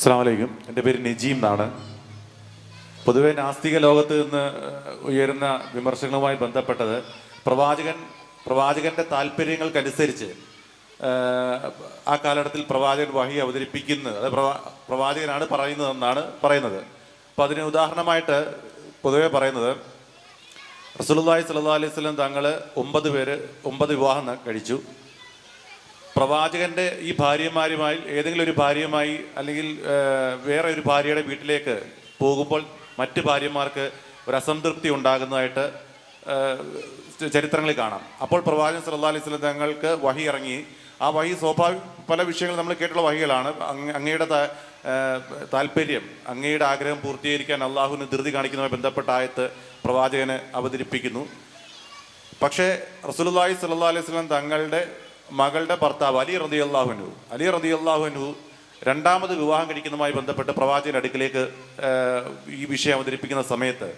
അസ്സാം വലൈക്കും എന്റെ പേര് നജീം എന്നാണ്. പൊതുവെ നാസ്തിക ലോകത്ത് നിന്ന് ഉയരുന്ന വിമർശനങ്ങളുമായി ബന്ധപ്പെട്ടത് പ്രവാചകൻ പ്രവാചകന്റെ താല്പര്യങ്ങൾക്കനുസരിച്ച് ആ കാലഘട്ടത്തിൽ പ്രവാചകൻ വഹി അവതരിപ്പിക്കുന്നത് അത് പ്രവാ പ്രവാചകനാണ് പറയുന്നതെന്നാണ് പറയുന്നത്. അപ്പോൾ അതിന് ഉദാഹരണമായിട്ട് പൊതുവെ പറയുന്നത് റസൂലുള്ളാഹി സ്വല്ലല്ലാഹു അലൈഹി വസല്ലം തങ്ങൾ ഒമ്പത് പേര് ഒമ്പത് വിവാഹം കഴിച്ചു. പ്രവാചകന്റെ ഈ ഭാര്യമാരുമായി ഏതെങ്കിലും ഒരു ഭാര്യയുമായി അല്ലെങ്കിൽ വേറെ ഒരു ഭാര്യയുടെ വീട്ടിലേക്ക് പോകുമ്പോൾ മറ്റ് ഭാര്യമാർക്ക് ഒരു അസംതൃപ്തി ഉണ്ടാകുന്നതായിട്ട് ചരിത്രങ്ങളിൽ കാണാം. അപ്പോൾ പ്രവാചകൻ സല്ലല്ലാഹു അലൈഹി വസല്ലം തങ്ങൾക്ക് വഹി ഇറങ്ങി. ആ വഹി സ്വാഭാവിക പല വിഷയങ്ങൾ നമ്മൾ കേട്ടുള്ള വഹികളാണ്. അങ്ങ് അങ്ങയുടെ താല്പര്യം അങ്ങയുടെ ആഗ്രഹം പൂർത്തീകരിക്കാൻ അള്ളാഹുവിന് ധൃതി കാണിക്കുന്നതുമായി ബന്ധപ്പെട്ട ആയത്ത് പ്രവാചകനെ അവതരിപ്പിക്കുന്നു. പക്ഷേ റസൂലുള്ളാഹി സല്ലാ അലൈഹി വസല്ലം തങ്ങളുടെ മകളുടെ ഭർത്താവ് അലി റതി അള്ളാഹുനു അലി റതി അള്ളാഹുനു രണ്ടാമത് വിവാഹം കഴിക്കുന്നതുമായി ബന്ധപ്പെട്ട് പ്രവാചകൻ അടുക്കിലേക്ക് ഈ വിഷയം അവതരിപ്പിക്കുന്ന സമയത്ത്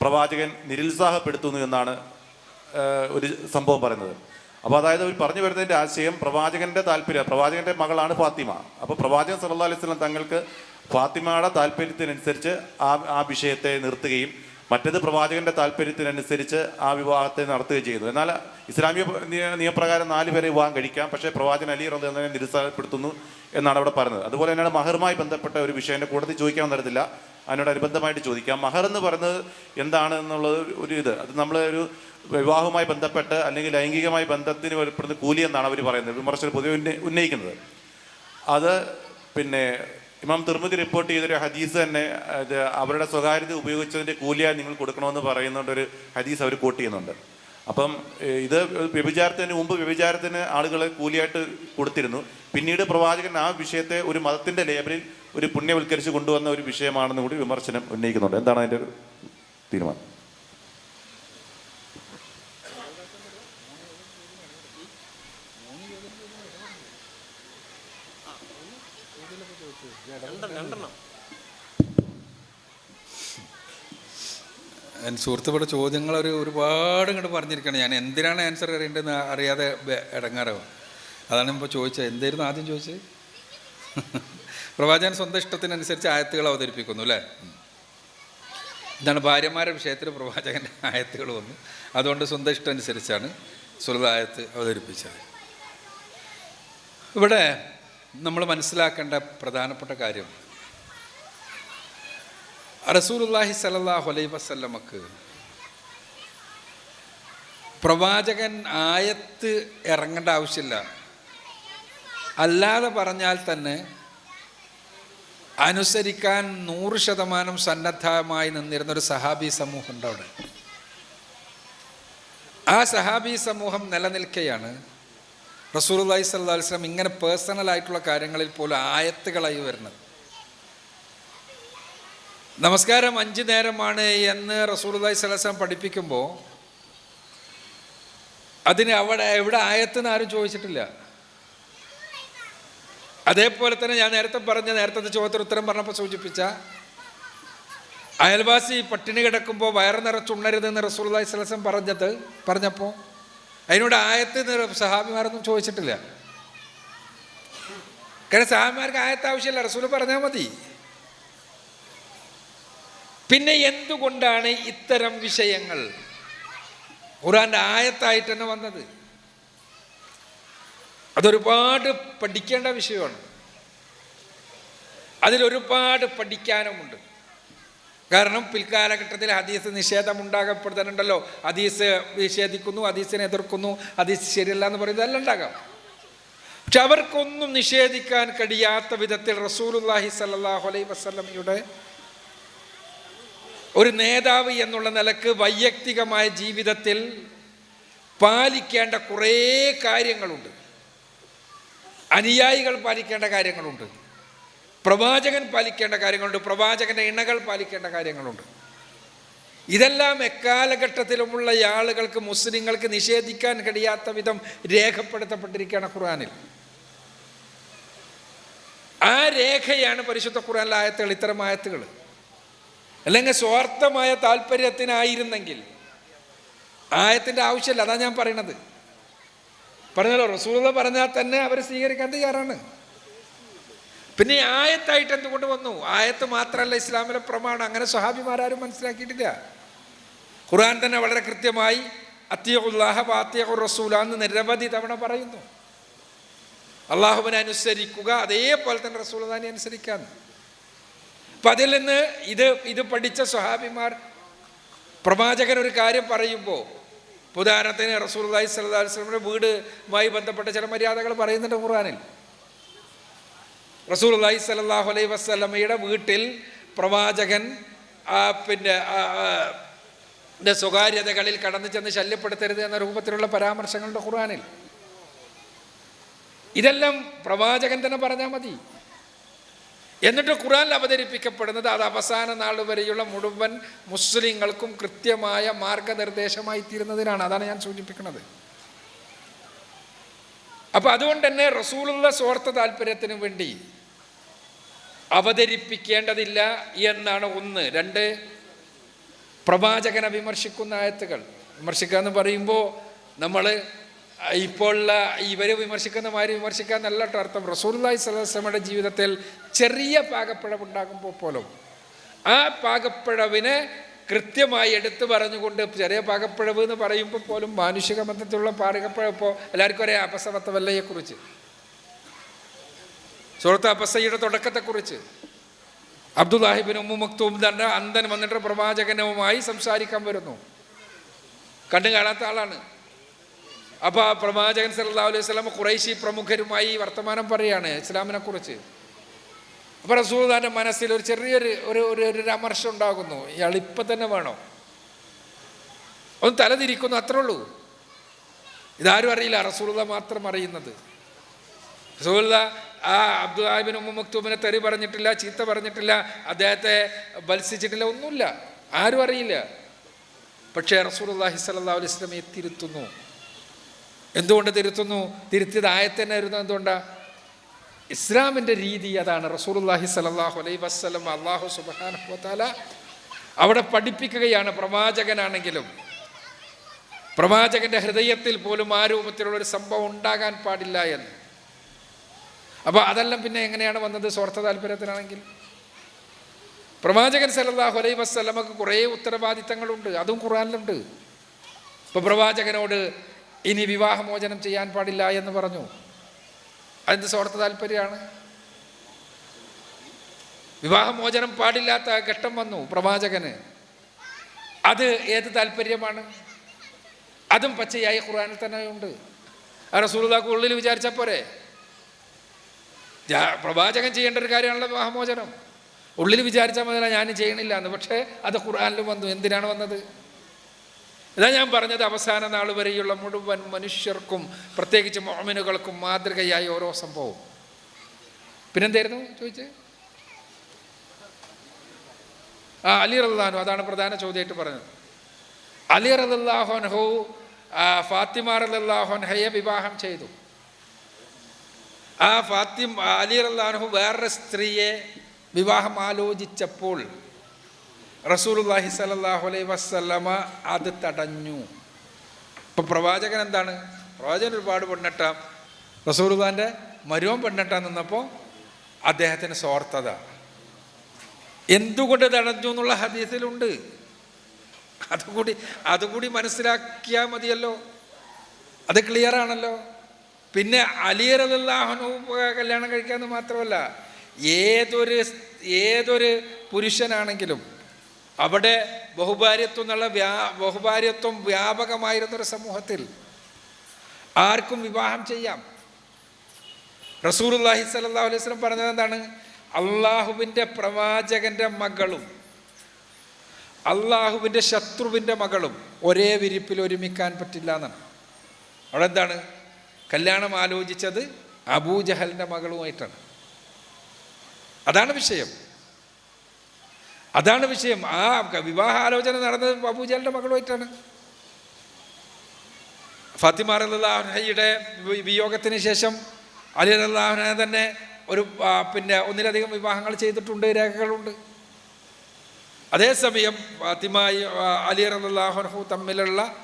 പ്രവാചകൻ നിരുത്സാഹപ്പെടുത്തുന്നു എന്നാണ് ഒരു സംഭവം പറയുന്നത്. അപ്പോൾ അതായത് അവർ പറഞ്ഞു വരുന്നതിന്റെ ആശയം പ്രവാചകന്റെ താല്പര്യം പ്രവാചകന്റെ മകളാണ് ഫാത്തിമ. അപ്പോൾ പ്രവാചകൻ സല്ലാ അലൈഹി സ്വലം തങ്ങൾക്ക് ഫാത്തിമയുടെ താല്പര്യത്തിനനുസരിച്ച് ആ ആ വിഷയത്തെ നിർത്തുകയും മറ്റേത് പ്രവാചകന്റെ താല്പര്യത്തിനനുസരിച്ച് ആ വിവാഹത്തെ നടത്തുകയും ചെയ്തു. എന്നാൽ ഇസ്ലാമിക നിയമപ്രകാരം നാല് പേരെ വിവാഹം കഴിക്കാം. പക്ഷേ പ്രവാചകൻ അലി റഹ്ദ് എന്നതിനെ നിരുത്സാഹപ്പെടുത്തുന്നു എന്നാണ് അവിടെ പറഞ്ഞത്. അതുപോലെ തന്നെയാണ് മഹറുമായി ബന്ധപ്പെട്ട ഒരു വിഷയം. എന്റെ കൂടുതൽ ചോദിക്കാൻ തരത്തില്ല അതിനോട് അനുബന്ധമായിട്ട് ചോദിക്കാം. മഹർ എന്ന് പറയുന്നത് എന്താണ് എന്നുള്ളത് ഒരു ഇത്. അത് നമ്മൾ ഒരു വിവാഹവുമായി ബന്ധപ്പെട്ട് അല്ലെങ്കിൽ ലൈംഗികമായ ബന്ധത്തിന് ഏർപ്പെടുന്ന കൂലി എന്നാണ് അവർ പറയുന്നത്. വിമർശനം പൊതുവെ ഉന്നയിക്കുന്നത്. അത് പിന്നെ ഇമാം തിർമുതി റിപ്പോർട്ട് ചെയ്തൊരു ഹദീസ് തന്നെ അവരുടെ സ്വകാര്യത ഉപയോഗിച്ചതിന്റെ കൂലിയായി നിങ്ങൾ കൊടുക്കണമെന്ന് പറയുന്നുണ്ട് ഒരു ഹദീസ് അവർ കോട്ട് ചെയ്യുന്നുണ്ട്. അപ്പം ഇത് വ്യഭിചാരത്തിന് മുമ്പ് വ്യഭിചാരത്തിന് ആളുകൾ കൂലിയായിട്ട് കൊടുത്തിരുന്നു. പിന്നീട് പ്രവാചകൻ ആ വിഷയത്തെ ഒരു മതത്തിന്റെ ലേബലിൽ ഒരു പുണ്യവൽക്കരിച്ച് കൊണ്ടുവന്ന ഒരു വിഷയമാണെന്ന് കൂടി വിമർശനം ഉന്നയിക്കുന്നുണ്ട്. എന്താണ് അതിന്റെ ഒരു എന്റെ സുഹൃത്തുക്കളുടെ ചോദ്യങ്ങൾ ഒരു ഒരുപാട് ഇങ്ങോട്ട് പറഞ്ഞിരിക്കണം ഞാൻ എന്തിനാണ് ആൻസർ അറിയേണ്ടതെന്ന് അറിയാതെ ഇടങ്ങാറോ. അതാണ് ഇപ്പോൾ ചോദിച്ചത്. എന്തായിരുന്നു ആദ്യം ചോദിച്ചത്? പ്രവാചകൻ സ്വന്തം ഇഷ്ടത്തിനനുസരിച്ച് ആയത്തുകൾ അവതരിപ്പിക്കുന്നു അല്ലേ. ഇതാണ് ഭാര്യമാരുടെ വിഷയത്തിൽ പ്രവാചകന്റെ ആയത്തുകൾ വന്നു. അതുകൊണ്ട് സ്വന്തം ഇഷ്ടം അനുസരിച്ചാണ് സുഹൃത ആയത്ത് അവതരിപ്പിച്ചത്. ഇവിടെ നമ്മൾ മനസ്സിലാക്കേണ്ട പ്രധാനപ്പെട്ട കാര്യം. റസൂലുള്ളാഹി സലല്ലാഹു അലൈ വസല്ലമക്ക് പ്രവാചകൻ ആയത്ത് ഇറങ്ങേണ്ട ആവശ്യമില്ല. അല്ലാതെ പറഞ്ഞാൽ തന്നെ അനുസരിക്കാൻ നൂറ് ശതമാനം സന്നദ്ധമായി നിന്നിരുന്നൊരു സഹാബി സമൂഹം അവിടെ. ആ സഹാബി സമൂഹം നിലനിൽക്കെയാണ് സ്വല്ലല്ലാഹു അലൈഹി വസല്ലം ഇങ്ങനെ പേഴ്സണലായിട്ടുള്ള കാര്യങ്ങളിൽ പോലും ആയത്തുകളായി വരുന്നത്. നമസ്കാരം അഞ്ച് നേരമാണ് എന്ന് അലൈഹി വസല്ലം പഠിപ്പിക്കുമ്പോൾ അതിന് അവിടെ എവിടെ ആയത്തെന്ന് ആരും ചോദിച്ചിട്ടില്ല. അതേപോലെ തന്നെ ഞാൻ നേരത്തെ പറഞ്ഞ നേരത്തെ ചോദ്യത്തിന് ഉത്തരം പറഞ്ഞപ്പോൾ സൂചിപ്പിച്ച അയൽവാസി പട്ടിണി കിടക്കുമ്പോൾ വയറ് നിറച്ചുണ്ണരുതെന്ന് സ്വല്ലല്ലാഹു അലൈഹി വസല്ലം പറഞ്ഞത് പറഞ്ഞപ്പോൾ അതിനോട് ആയത്ത് സഹാബിമാരൊന്നും ചോദിച്ചിട്ടില്ല. കാരണം സഹാബിമാർക്ക് ആയത്ത് ആവശ്യമില്ല റസൂൽ പറഞ്ഞാൽ മതി. പിന്നെ എന്തുകൊണ്ടാണ് ഇത്തരം വിഷയങ്ങൾ? ഖുറാന്റെ ആയത്തായിട്ട് തന്നെ വന്നത്. അതൊരുപാട് പഠിക്കേണ്ട വിഷയമാണ്. അതിലൊരുപാട് പഠിക്കാനുമുണ്ട്. കാരണം പിൽക്കാലഘട്ടത്തിൽ ഹദീസ് നിഷേധം ഉണ്ടാകപ്പെടുത്തുന്നുണ്ടല്ലോ ഹദീസ് നിഷേധിക്കുന്നു ഹദീസിനെ എതിർക്കുന്നു ഹദീസ് ശരിയല്ല എന്ന് പറയുന്നത് അല്ല ഉണ്ടാകാം. പക്ഷെ അവർക്കൊന്നും നിഷേധിക്കാൻ കഴിയാത്ത വിധത്തിൽ റസൂലുല്ലാഹി സല്ലാഹു അലൈഹി വസല്ലമയുടെ ഒരു നേതാവ് എന്നുള്ള നിലയ്ക്ക് വൈയക്തികമായ ജീവിതത്തിൽ പാലിക്കേണ്ട കുറേ കാര്യങ്ങളുണ്ട്. അനുയായികൾ പാലിക്കേണ്ട കാര്യങ്ങളുണ്ട്. പ്രവാചകൻ പാലിക്കേണ്ട കാര്യങ്ങളുണ്ട് പ്രവാചകന്റെ ഇണകൾ പാലിക്കേണ്ട കാര്യങ്ങളുണ്ട്. ഇതെല്ലാം എക്കാലഘട്ടത്തിലുമുള്ള ആളുകൾക്ക് മുസ്ലിങ്ങൾക്ക് നിഷേധിക്കാൻ കഴിയാത്ത വിധം രേഖപ്പെടുത്തപ്പെട്ടിരിക്കുകയാണ് ഖുർആനിൽ. ആ രേഖയാണ് പരിശുദ്ധ ഖുർആനിലെ ആയത്തുകൾ ഇത്തരം ആയത്തുകൾ. അല്ലെങ്കിൽ സ്വാർത്ഥമായ താല്പര്യത്തിനായിരുന്നെങ്കിൽ ആയത്തിന്റെ ആവശ്യമില്ല അതാ ഞാൻ പറയണത്. പറഞ്ഞല്ലോ റസൂല പറഞ്ഞാൽ തന്നെ അവർ സ്വീകരിക്കാൻ തയ്യാറാണ്. പിന്നെ ആയത്തായിട്ട് എന്തുകൊണ്ട് വന്നു? ആയത്ത് മാത്രമല്ല ഇസ്ലാമിലെ പ്രമാണം. അങ്ങനെ സ്വഹാബിമാരാരും മനസ്സിലാക്കിയിട്ടില്ല. ഖുർആൻ തന്നെ വളരെ കൃത്യമായി അത്തിയുല്ലാഹ അത്യഹു റസൂല എന്ന് നിരവധി തവണ പറയുന്നു. അള്ളാഹുവിനെ അനുസരിക്കുക അതേപോലെ തന്നെ റസൂൽ തന്നെ അനുസരിക്കാൻ. അപ്പം അതിൽ നിന്ന് ഇത് ഇത് പഠിച്ച സ്വഹാബിമാർ പ്രവാചകൻ ഒരു കാര്യം പറയുമ്പോൾ ഉദാഹരണത്തിന് റസൂൽ അള്ളഹി സ്വല്ലാ വീടുമായി ബന്ധപ്പെട്ട ചില മര്യാദകൾ പറയുന്നുണ്ട് ഖുർആനിൽ. റസൂൽ അള്ളഹി സലാഹു അലൈഹി വസ്ലമയുടെ വീട്ടിൽ പ്രവാചകൻ പിന്നെ സ്വകാര്യതകളിൽ കടന്നു ചെന്ന് ശല്യപ്പെടുത്തരുത് എന്ന രൂപത്തിലുള്ള പരാമർശങ്ങളുടെ ഖുർആനിൽ. ഇതെല്ലാം പ്രവാചകൻ തന്നെ പറഞ്ഞാൽ മതി. എന്നിട്ട് ഖുറാനിൽ അവതരിപ്പിക്കപ്പെടുന്നത് അത് അവസാന നാൾ വരെയുള്ള മുഴുവൻ മുസ്ലിങ്ങൾക്കും കൃത്യമായ മാർഗനിർദ്ദേശമായി തീരുന്നതിനാണ്. അതാണ് ഞാൻ സൂചിപ്പിക്കുന്നത്. അപ്പൊ അതുകൊണ്ട് തന്നെ റസൂലുള്ള സ്വാർത്ഥ താല്പര്യത്തിന് വേണ്ടി അവതരിപ്പിക്കേണ്ടതില്ല എന്നാണ് ഒന്ന്. രണ്ട് പ്രവാചകനെ വിമർശിക്കുന്ന ആയത്തുകൾ. വിമർശിക്കുക എന്ന് പറയുമ്പോൾ നമ്മൾ ഇപ്പോഴുള്ള ഇവരെ വിമർശിക്കുന്ന മാതിരി വിമർശിക്കാൻ നല്ല അർത്ഥം. റസൂല്ലായി സലഹസ്ലമയുടെ ജീവിതത്തിൽ ചെറിയ പാകപ്പിഴവുണ്ടാകുമ്പോൾ പോലും ആ പാകപ്പിഴവിനെ കൃത്യമായി എടുത്തു പറഞ്ഞുകൊണ്ട് ചെറിയ പാകപ്പിഴവ് എന്ന് പറയുമ്പോൾ പോലും മാനുഷിക ബന്ധത്തിലുള്ള പാകപ്പിഴവ് ഇപ്പോൾ എല്ലാവർക്കും ഒരേ അപസവത്തവല്ലയെക്കുറിച്ച് സുഹൃത്ത് അപ്പസയുടെ തുടക്കത്തെക്കുറിച്ച്. അബ്ദുല്ലാഹിബിൻ ഉമ്മു മക്തൂം തന്നെ അന്തൻ വന്നിട്ട് പ്രവാചകനുമായി സംസാരിക്കാൻ വരുന്നു. കണ്ടു കാണാത്ത ആളാണ്. അപ്പോൾ ആ പ്രവാചകൻ സല്ലാ അലൈഹി വസല്ലം ഖുറൈശി പ്രമുഖരുമായി വർത്തമാനം പറയാണ് ഇസ്ലാമിനെ കുറിച്ച് അപ്പോൾ റസൂദാന്റെ മനസ്സിൽ ഒരു ചെറിയൊരു ഒരു ഒരു ഒരു അമർഷം ഉണ്ടാകുന്നു. ഇയാൾ ഇപ്പം തന്നെ വേണോ? ഒന്ന് തലതിരിക്കുന്നു അത്രേ ഉള്ളൂ. ഇതാരും അറിയില്ല റസൂൽദ മാത്രം അറിയുന്നത്. റസൂൽദ ആ അബ്ദുലാഹിബിൻ ഉമ്മ മക്തൂബിനെ തെറി പറഞ്ഞിട്ടില്ല ചീത്ത പറഞ്ഞിട്ടില്ല അദ്ദേഹത്തെ ബത്സിച്ചിട്ടില്ല ഒന്നുമില്ല. ആരും അറിയില്ല. പക്ഷേ റസൂലുള്ളാഹി സ്വല്ലല്ലാഹു അലൈഹി വസല്ലമയെ തിരുത്തുന്നു. എന്തുകൊണ്ട് തിരുത്തുന്നു? തിരുത്തിയത് ആയത്തന്നായിരുന്നു എന്തുകൊണ്ടാ? ഇസ്ലാമിന്റെ രീതി അതാണ്. റസൂലുള്ളാഹി സലാഹു അലൈ വസ്ലം അള്ളാഹു വതആല അവിടെ പഠിപ്പിക്കുകയാണ് പ്രവാചകനാണെങ്കിലും. പ്രവാചകന്റെ ഹൃദയത്തിൽ പോലും ആ രൂപത്തിലുള്ള ഒരു സംഭവം ഉണ്ടാകാൻ പാടില്ല എന്ന്. അപ്പോൾ അതെല്ലാം പിന്നെ എങ്ങനെയാണ് വന്നത്? സ്വാർത്ഥ താല്പര്യത്തിനാണെങ്കിൽ. പ്രവാചകൻ സല്ലല്ലാഹു അലൈഹി വസ്ലമക്ക് കുറേ ഉത്തരവാദിത്തങ്ങളുണ്ട്. അതും ഖുറാനിലുണ്ട് ഇപ്പോൾ പ്രവാചകനോട് ഇനി വിവാഹമോചനം ചെയ്യാൻ പാടില്ല എന്ന് പറഞ്ഞു. അതിന്റെ സ്വാർത്ഥ താല്പര്യമാണ്? വിവാഹമോചനം പാടില്ലാത്ത ഘട്ടം വന്നു പ്രവാചകന്. അത് ഏത് താല്പര്യമാണ്? അതും പച്ചയായി ഖുറാനിൽ തന്നെ ഉണ്ട് ആ ഉള്ളിൽ വിചാരിച്ചാൽ പോരെ? പ്രവാചകൻ ചെയ്യേണ്ട ഒരു കാര്യമാണല്ലോ വിവാഹമോചനം ഉള്ളിൽ വിചാരിച്ചാൽ മതി ഞാൻ ചെയ്യണില്ല എന്ന്. പക്ഷേ അത് ഖുർആാനിലും വന്നു. എന്തിനാണ് വന്നത്? ഇതാ ഞാൻ പറഞ്ഞത് അവസാന നാൾ വരെയുള്ള മുഴുവൻ മനുഷ്യർക്കും പ്രത്യേകിച്ച് മോമിനുകൾക്കും മാതൃകയായി ഓരോ സംഭവവും. പിന്നെന്തായിരുന്നു ചോദിച്ചത് ആ അലി റദ്ദാനു അതാണ് പ്രധാന ചോദ്യമായിട്ട് പറഞ്ഞത്. അലി റല്ലാഹുൻഹു ഫാത്തിമ റല്ലാഹുൻഹയെ വിവാഹം ചെയ്തു. ആ ഫാത്തിം അലി റല്ലാഹു വേറൊരു സ്ത്രീയെ വിവാഹം ആലോചിച്ചപ്പോൾ റസൂലുള്ളാഹി സ്വല്ലല്ലാഹു അലൈ വസല്ലമ അത് തടഞ്ഞു. ഇപ്പം പ്രവാചകൻ എന്താണ്? പ്രവാചകൻ ഒരുപാട് പെണ്ണെട്ടാം റസൂലുള്ളാന്റെ മരുവൻ പെണ്ണെട്ടാൻ നിന്നപ്പോൾ അദ്ദേഹത്തിന് സ്വാർത്ഥത. എന്തുകൊണ്ട് തടഞ്ഞു എന്നുള്ള ഹദീസിലുണ്ട്. അതുകൂടി അതുകൂടി മനസ്സിലാക്കിയാൽ മതിയല്ലോ. അത് ക്ലിയർ ആണല്ലോ. പിന്നെ അലിയറലാഹനു കല്യാണം കഴിക്കാമെന്ന് മാത്രമല്ല ഏതൊരു ഏതൊരു പുരുഷനാണെങ്കിലും അവിടെ ബഹുഭാര്യത്വം എന്നുള്ള വ്യാ ബഹുഭാര്യത്വം വ്യാപകമായിരുന്നൊരു സമൂഹത്തിൽ ആർക്കും വിവാഹം ചെയ്യാം. റസൂലുള്ളാഹി സ്വല്ലല്ലാഹു അലൈഹി വസല്ലം പറഞ്ഞത് എന്താണ്? അള്ളാഹുവിന്റെ പ്രവാചകന്റെ മകളും അള്ളാഹുവിന്റെ ശത്രുവിന്റെ മകളും ഒരേ വിരിപ്പിൽ ഒരുമിക്കാൻ പറ്റില്ല എന്നാണ്. അവിടെ എന്താണ്? കല്യാണം ആലോചിച്ചത് അബൂജഹലിന്റെ മകളുമായിട്ടാണ്. അതാണ് വിഷയം. അതാണ് വിഷയം. ആ വിവാഹാലോചന നടന്നത് അബൂജഹലിന്റെ മകളുമായിട്ടാണ്. ഫാത്തിമ റല്ലാഹുനയുടെ വിയോഗത്തിന് ശേഷം അലി അള്ളാഹുന തന്നെ ഒരു പിന്നെ ഒന്നിലധികം വിവാഹങ്ങൾ ചെയ്തിട്ടുണ്ട് രേഖകളുണ്ട്. അതേസമയം ഫാത്തിമ അലി റല്ലാഹുനഹു തമ്മിലുള്ള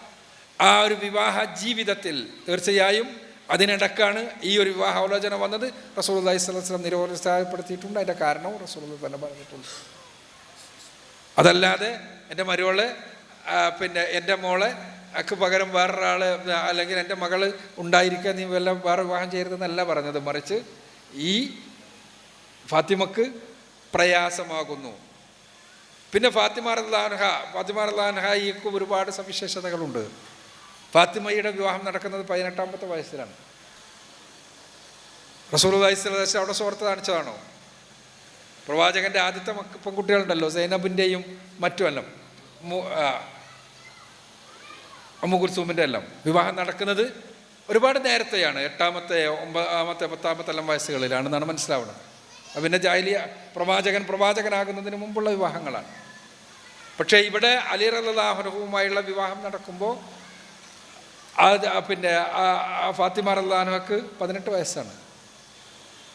ആ ഒരു വിവാഹ ജീവിതത്തിൽ തീർച്ചയായും അതിനിടക്കാണ് ഈ ഒരു വിവാഹാലോചന വന്നത്. റസൂൽ അള്ളഹി സ്വലം നിരോത്സാഹപ്പെടുത്തിയിട്ടുണ്ട് അതിന്റെ കാരണവും റസൂൽ തന്നെ പറഞ്ഞിട്ടുണ്ട്. അതല്ലാതെ എന്റെ മരുവൾ പിന്നെ എന്റെ മോളെ അക്ക് പകരം വേറൊരാൾ അല്ലെങ്കിൽ എന്റെ മകൾ ഉണ്ടായിരിക്കാൻ നീ വല്ല വേറെ വിവാഹം ചെയ്യരുതെന്നല്ല പറഞ്ഞത്. മറിച്ച് ഈ ഫാത്തിമക്ക് പ്രയാസമാകുന്നു. പിന്നെ ഫാത്തിമാർ ഫാത്തിമ ഫാത്തിമാർ ഫാത്തിമ ഈക്കും ഒരുപാട് സവിശേഷതകളുണ്ട്. ഫാത്തിമയുടെ വിവാഹം നടക്കുന്നത് പതിനെട്ടാമത്തെ വയസ്സിലാണ്. റസൂൽ വയസ്സിലേശം അവിടെ സുഹൃത്ത് കാണിച്ചതാണോ? പ്രവാചകന്റെ ആദ്യത്തെ പെൺകുട്ടികളുണ്ടല്ലോ സൈനബിന്റെയും മറ്റുമെല്ലാം. ആ, എല്ലാം. വിവാഹം നടക്കുന്നത് ഒരുപാട് നേരത്തെയാണ് എട്ടാമത്തെ ഒമ്പതാമത്തെ പത്താമത്തെ എല്ലാം വയസ്സുകളിലാണെന്നാണ് മനസ്സിലാവുന്നത്. പിന്നെ ജാലിയ പ്രവാചകൻ പ്രവാചകനാകുന്നതിന് മുമ്പുള്ള വിവാഹങ്ങളാണ്. പക്ഷേ ഇവിടെ അലി വിവാഹം നടക്കുമ്പോൾ അത് പിന്നെ ഫാത്തിമ റല്ലാനുവക്ക് പതിനെട്ട് വയസ്സാണ്.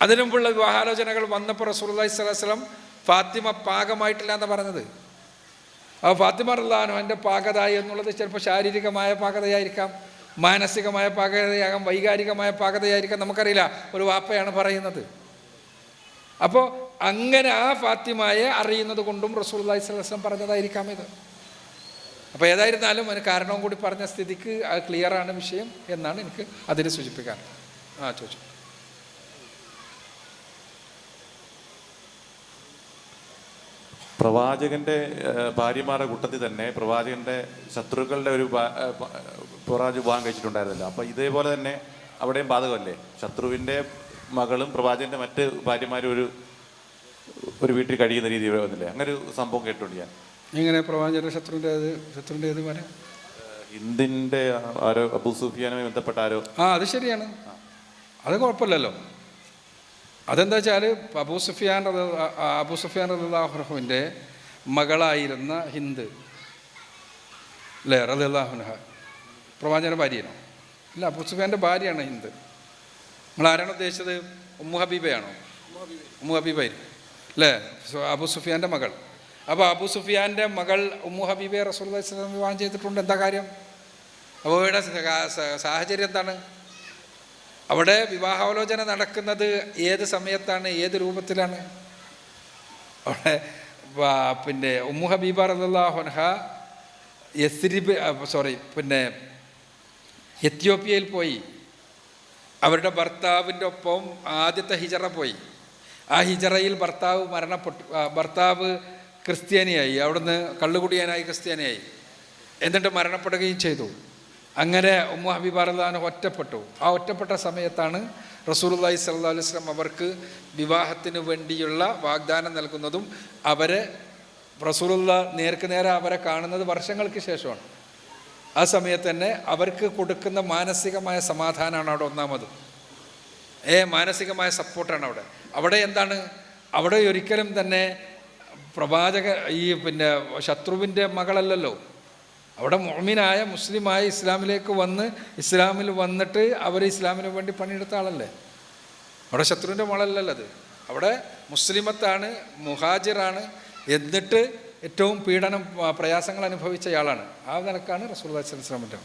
അതിനു മുമ്പുള്ള വിവാഹാലോചനകൾ വന്നപ്പോൾ അലൈഹി വസല്ലം ഫാത്തിമ പാകമായിട്ടില്ല എന്ന് പറഞ്ഞത്. ആ ഫാത്തിമ റല്ലാനു എന്റെ പാകത എന്നുള്ളത് ചിലപ്പോൾ ശാരീരികമായ പാകതയായിരിക്കാം മാനസികമായ പാകതയാകാം വൈകാരികമായ പാകതയായിരിക്കാം നമുക്കറിയില്ല. ഒരു വാപ്പയാണ് പറയുന്നത്. അപ്പോൾ അങ്ങനെ ആ ഫാത്തിമയെ അറിയുന്നത് കൊണ്ടും റസൂൽ അള്ളഹി സ്വലം പറഞ്ഞതായിരിക്കാം ഇത്. അപ്പോൾ ഏതായിരുന്നാലും അതിന് കാരണവും കൂടി പറഞ്ഞ സ്ഥിതിക്ക് അത് ക്ലിയറാണ് വിഷയം എന്നാണ് എനിക്ക് അതിന് സൂചിപ്പിക്കാൻ. ആ ചോദിച്ചു. പ്രവാചകന്റെ ഭാര്യമാരുടെ കൂട്ടത്തിൽ തന്നെ പ്രവാചകന്റെ ശത്രുക്കളുടെ ഒരു ഭാ- ഏഹ്, പ- പ്രവാചകൻ വിവാഹം കഴിച്ചിട്ടുണ്ടായിരുന്നില്ല. അപ്പൊ ഇതേപോലെ തന്നെ അവിടെയും ബാധകമല്ലേ? ശത്രുവിന്റെ മകളും പ്രവാചകന്റെ മറ്റ് ഭാര്യമാരും ഒരു ഒരു വീട്ടിൽ കഴിയുന്ന രീതി വന്നില്ലേ? അങ്ങനെ ഒരു സംഭവം കേട്ടിട്ടുണ്ട് ഞാൻ. എങ്ങനെ പ്രവാചകന്റെ ശത്രുവിന്റെ ഏത് ശത്രുവിന്റെ ഏത് പറയാം ഹിന്ദിന്റെ ഹിന്ദിന്റെ ആരോ അബു സുഫിയാനുമായി ബന്ധപ്പെട്ട ആരോ? ആ അത് ശരിയാണ്. അത് കുഴപ്പമില്ലല്ലോ. അതെന്താ വെച്ചാൽ അബൂ സുഫിയാൻ അബൂ സുഫിയാൻ റലാഹുവിന്റെ മകളായിരുന്ന ഹിന്ദ്. അല്ലേ റലാഹുനഹ പ്രവാചകന്റെ ഭാര്യയാണോ? ഇല്ല അബൂ സുഫിയാന്റെ ഭാര്യയാണ് ഹിന്ദ്. നിങ്ങൾ ആരാണ് ഉദ്ദേശിച്ചത്? ഉമ്മു ഹബീബയാണോ? ഉമ്മു ഹബീബായിരുന്നു അല്ലേ അബൂ സുഫിയാന്റെ മകൾ. അപ്പോൾ അബു സുഫിയാന്റെ മകൾ ഉമ്മു ഹബീബെ റസൂൽ വിവാഹം ചെയ്തിട്ടുണ്ട്. എന്താ കാര്യം? സ- സാഹചര്യം എന്താണ്? അവിടെ വിവാഹാലോചന നടക്കുന്നത് ഏത് സമയത്താണ്? ഏത് രൂപത്തിലാണ്? അവിടെ പിന്നെ ഉമ്മു ഹബീബ റലാഹുൻഹ യസ്രിബ് സോറി പിന്നെ എത്യോപ്യയിൽ പോയി. അവരുടെ ഭർത്താവിന്റെ ഒപ്പം ആദ്യത്തെ ഹിജറ പോയി. ആ ഹിജറയിൽ ഭർത്താവ് മരണപ്പെട്ടു ഭർത്താവ് ക്രിസ്ത്യാനിയായി. അവിടുന്ന് കള്ളുകുടിയാനായി ക്രിസ്ത്യാനിയായി. എന്നിട്ട് മരണപ്പെടുകയും ചെയ്തു. അങ്ങനെ ഉമ്മു ഹബീബാർദാൻ ഒറ്റപ്പെട്ടു. ആ ഒറ്റപ്പെട്ട സമയത്താണ് റസൂലുള്ളാഹി സല്ലാ അലൈഹി വസല്ലം അവർക്ക് വിവാഹത്തിന് വേണ്ടിയുള്ള വാഗ്ദാനം നൽകുന്നതും അവരെ റസൂലുള്ള നേർക്ക് നേരെ അവരെ കാണുന്നത് വർഷങ്ങൾക്ക് ശേഷമാണ്. ആ സമയത്ത് തന്നെ അവർക്ക് കൊടുക്കുന്ന മാനസികമായ സമാധാനമാണ് അവിടെ ഒന്നാമത്. ഏ മാനസികമായ സപ്പോർട്ടാണ് അവിടെ. അവിടെ എന്താണ്? അവിടെ ഒരിക്കലും തന്നെ പ്രവാചക ഈ പിന്നെ ശത്രുവിന്റെ മകളല്ലല്ലോ. അവിടെ മുഅ്മിനായ മുസ്ലിമായ ഇസ്ലാമിലേക്ക് വന്ന് ഇസ്ലാമിൽ വന്നിട്ട് അവർ ഇസ്ലാമിന് വേണ്ടി പണിയെടുത്ത ആളല്ലേ? അവിടെ ശത്രുവിന്റെ മകളല്ലല്ലോ അത്. അവിടെ മുസ്ലിമത്താണ് മുഹാജിറാണ് എന്നിട്ട് ഏറ്റവും പീഡനം പ്രയാസങ്ങൾ അനുഭവിച്ചയാളാണ് ആ നിലക്കാണ് റസൂൽ അലൈഹി സ്വലമിന്റെ